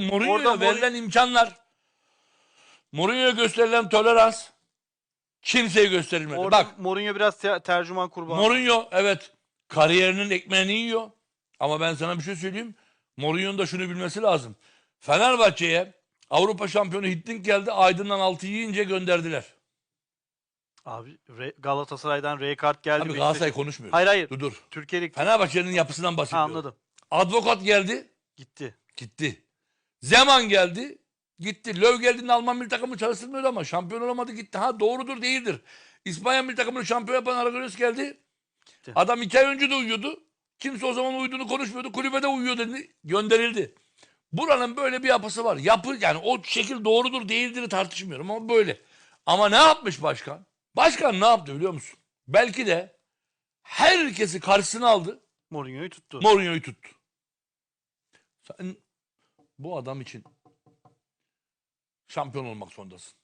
Mourinho'ya verilen imkanlar, Mourinho'ya gösterilen tolerans kimseye gösterilmedi. Orada Bak Mourinho biraz te- tercüman kurbanı. Mourinho evet kariyerinin ekmeğini yiyor. Ama ben sana bir şey söyleyeyim. Mourinho'nun da şunu bilmesi lazım. Fenerbahçe'ye Avrupa şampiyonu Hitting geldi. Aydın'dan 6 yiyince gönderdiler. Abi Re- Galatasaray'dan R kart geldi. Abi Beşiktaş- Galatasaray konuşmuyor. Hayır hayır. Dur dur. Türkiye Lig Fenerbahçe'nin yapısından bahsediyorum. anladım. Advokat geldi. Gitti. Gitti. Zeman geldi. Gitti. Löw geldiğinde Alman milli takımı çalıştırmıyordu ama şampiyon olamadı gitti. Ha doğrudur değildir. İspanya milli takımını şampiyon yapan Aragones geldi. Gitti. Adam iki ay önce de uyuyordu. Kimse o zaman uyuduğunu konuşmuyordu. Kulübede uyuyor dedi. Gönderildi. Buranın böyle bir yapısı var. Yapı yani o şekil doğrudur değildir tartışmıyorum ama böyle. Ama ne yapmış başkan? Başkan ne yaptı biliyor musun? Belki de herkesi karşısına aldı. Mourinho'yu tuttu. Mourinho'yu tuttu. Sen bu adam için şampiyon olmak zorundasın.